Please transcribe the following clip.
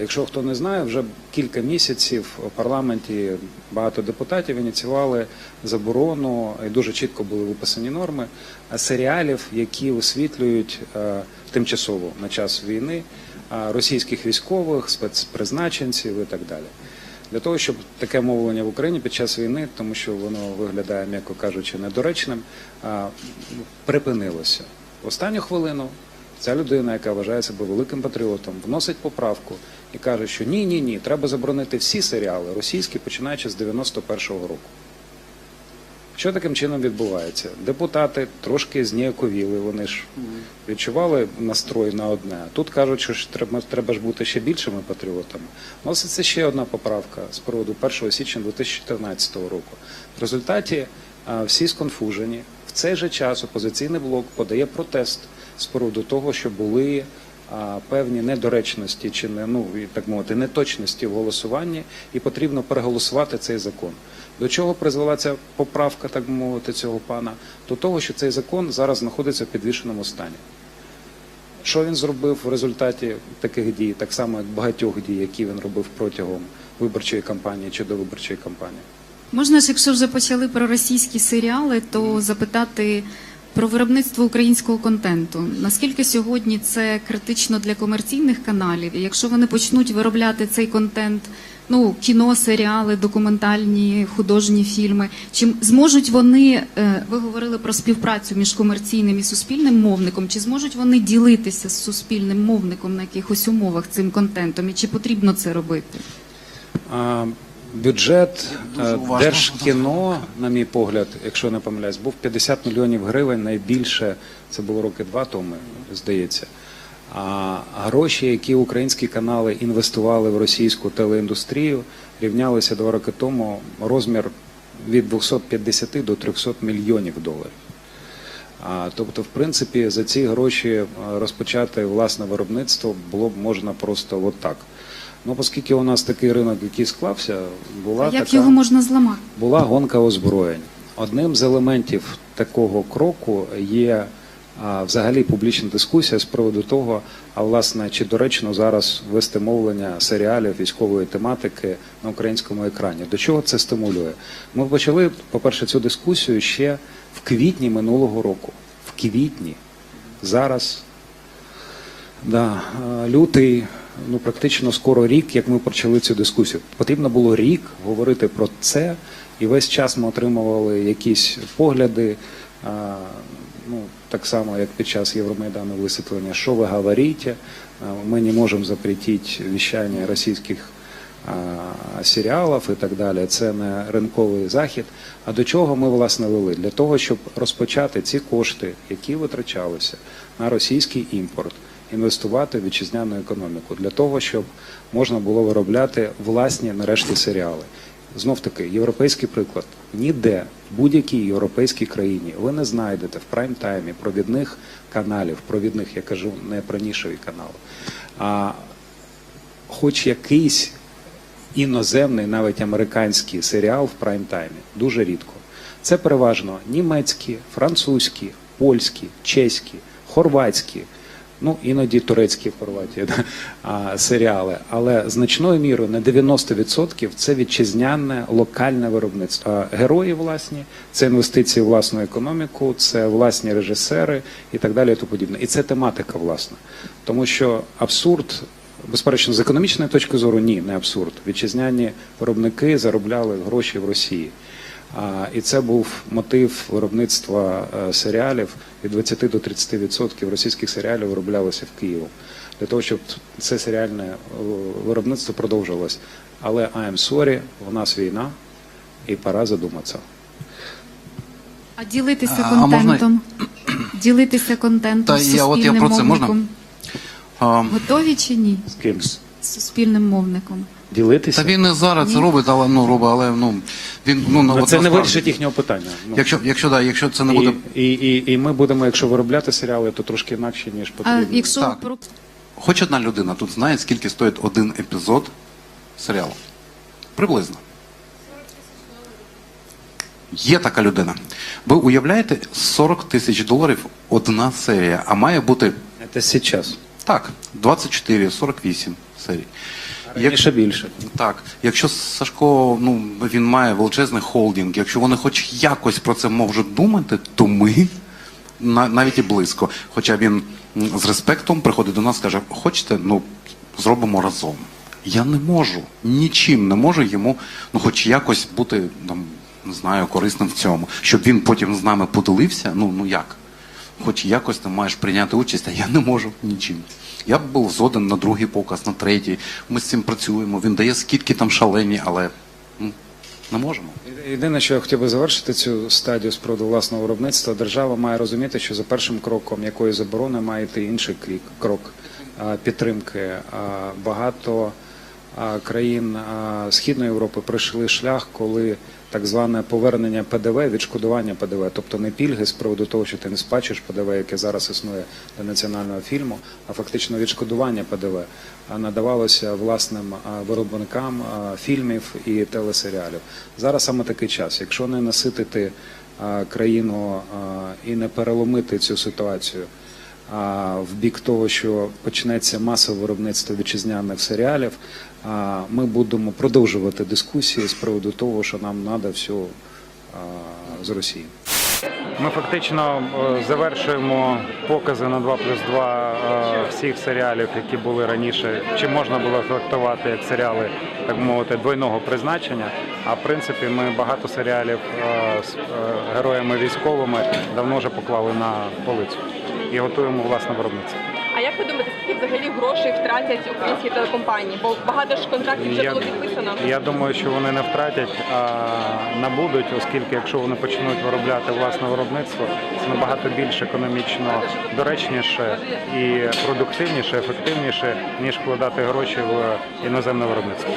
Якщо хто не знає, вже кілька місяців у парламенті багато депутатів ініціювали заборону, і дуже чітко були виписані норми серіалів, які висвітлюють е, тимчасово на час війни російських військових, спецпризначенців і так далі. Для того, щоб таке мовлення в Україні під час війни, тому що воно виглядає, м'яко кажучи, недоречним, а, припинилося. В останню хвилину ця людина, яка вважає себе великим патріотом, вносить поправку і каже, що ні, ні, ні, треба заборонити всі серіали російські, починаючи з 91-го року. Що таким чином відбувається? Депутати трошки зніяковіли, вони ж відчували настрой на одне. Тут кажуть, що ж треба, треба ж бути ще більшими патріотами. Вноситься ще одна поправка з приводу 1 січня 2014 року. В результаті а, всі сконфужені. Цей же час опозиційний блок подає протест з приводу того, що були а, певні недоречності чи не ну так мовити неточності в голосуванні, і потрібно переголосувати цей закон. До чого призвела ця поправка, так мовити, цього пана? До того, що цей закон зараз знаходиться в підвішеному стані. Що він зробив в результаті таких дій, так само як багатьох дій, які він робив протягом виборчої кампанії чи до виборчої кампанії? Можна ж, якщо вже почали про російські серіали, то запитати про виробництво українського контенту. Наскільки сьогодні це критично для комерційних каналів? І якщо вони почнуть виробляти цей контент, ну кіно, серіали, документальні художні фільми, чи зможуть вони, е, ви говорили про співпрацю між комерційним і суспільним мовником, чи зможуть вони ділитися з суспільним мовником на якихось умовах цим контентом? І чи потрібно це робити? А, Бюджет е. Держкіно, на мій погляд, якщо не помиляюсь, був 50 мільйонів гривень. Найбільше це було роки два тому, здається. А гроші, які українські канали інвестували в російську телеіндустрію, рівнялися два роки тому розмір від 250 до 300 мільйонів доларів. Тобто, в принципі, за ці гроші е, розпочати власне виробництво було б можна просто от так. Ну, оскільки у нас такий ринок, який склався, була Як така його можна зламати? була гонка озброєнь. Одним з елементів такого кроку є а, взагалі публічна дискусія з приводу того, а власне чи доречно зараз вести мовлення серіалів військової тематики на українському екрані. До чого це стимулює? Ми почали, по-перше, цю дискусію ще в квітні минулого року. В квітні зараз Да, лютий, ну практично скоро рік, як ми почали цю дискусію. Потрібно було рік говорити про це, і весь час ми отримували якісь погляди. а, Ну, так само, як під час Євромайдану висвітлення, що ви говорите, ми не можемо запретити віщання російських серіалів і так далі. Це не ринковий захід. А до чого ми власне вели? Для того, щоб розпочати ці кошти, які витрачалися на російський імпорт, інвестувати в вітчизняну економіку, для того, щоб можна було виробляти власні нарешті серіали. Знов таки, європейський приклад. Ніде, в будь-якій європейській країні ви не знайдете в прайм-таймі провідних каналів, провідних, я кажу, не про нішові канали, а хоч якийсь іноземний, навіть американський серіал в прайм-таймі. Дуже рідко. Це переважно німецькі, французькі, польські, чеські, хорватські, ну іноді турецькі в Хорватії да, серіали. Але значною мірою на 90% це вітчизняне локальне виробництво. Герої власні, це інвестиції в власну економіку, це власні режисери і так далі. Тому подібне. І це тематика власна. Тому що абсурд Безперечно, з економічної точки зору ні, не абсурд. Вітчизняні виробники заробляли гроші в Росії. І це був мотив виробництва е, серіалів від 20 до 30% російських серіалів вироблялося в Києві. Для того, щоб це серіальне е, виробництво продовжувалось. Але I am sorry, у нас війна, і пора задуматися. А ділитися А, а можна- контентом? Ділитися контентом Та з я- от я про це можна? мовником. Готові чи ні? З ким? З суспільним мовником. Ділитися? Та він не зараз Ні. робить, але ну робить, але ну він ну, Ну, от це не вирішить їхнього питання. Ну. Якщо, якщо да, якщо це не І, буде і, і, і ми будемо, якщо виробляти серіали, то трошки інакше, ніж А потрібно. якщо Так. про Хоч одна людина тут знає, скільки стоїть один епізод серіалу. Приблизно. Є така людина. Ви уявляєте, 40 тисяч доларів одна серія, а має бути Це зараз. Так, 24-48 серій. Раніше більше. Так, якщо Сашко, ну він має величезний холдинг, якщо вони хоч якось про це можуть думати, то ми на- навіть і близько. Хоча він з респектом приходить до нас, каже: хочете, ну зробимо разом. Я не можу, нічим не можу йому, ну хоч якось бути там, не знаю, корисним в цьому. Щоб він потім з нами поділився, ну ну як? Хоч якось ти маєш прийняти участь, а я не можу нічим. Я б був згоден на другий показ, на третій. Ми з цим працюємо. Він дає скидки там шалені, але ну, не можемо. Єдине, що я хотів би завершити цю стадію з приводу власного виробництва, держава має розуміти, що за першим кроком якої заборони має йти інший крік- крок підтримки. Багато країн Східної Європи пройшли шлях, коли так зване повернення ПДВ, відшкодування ПДВ, тобто не пільги з приводу того, що ти не сплачуєш ПДВ, яке зараз існує для національного фільму, а фактично відшкодування ПДВ надавалося власним виробникам фільмів і телесеріалів. Зараз саме такий час. Якщо не наситити країну і не переломити цю ситуацію в бік того, що почнеться масове виробництво вітчизняних серіалів, ми будемо продовжувати дискусії з приводу того, що нам треба все з Росії. Ми фактично е, завершуємо покази на 2 плюс 2 е, всіх серіалів, які були раніше. Чи можна було трактувати як серіали, так мовити, двойного призначення. А в принципі, ми багато серіалів е, з героями військовими давно вже поклали на полицю і готуємо власне виробництво. А як ви думаєте, скільки взагалі грошей втратять українські телекомпанії? Бо багато ж контрактів вже було підписано. я думаю, що вони не втратять, а набудуть, оскільки якщо вони почнуть виробляти власне виробництво, це набагато більш економічно доречніше і продуктивніше, ефективніше, ніж вкладати гроші в іноземне виробництво.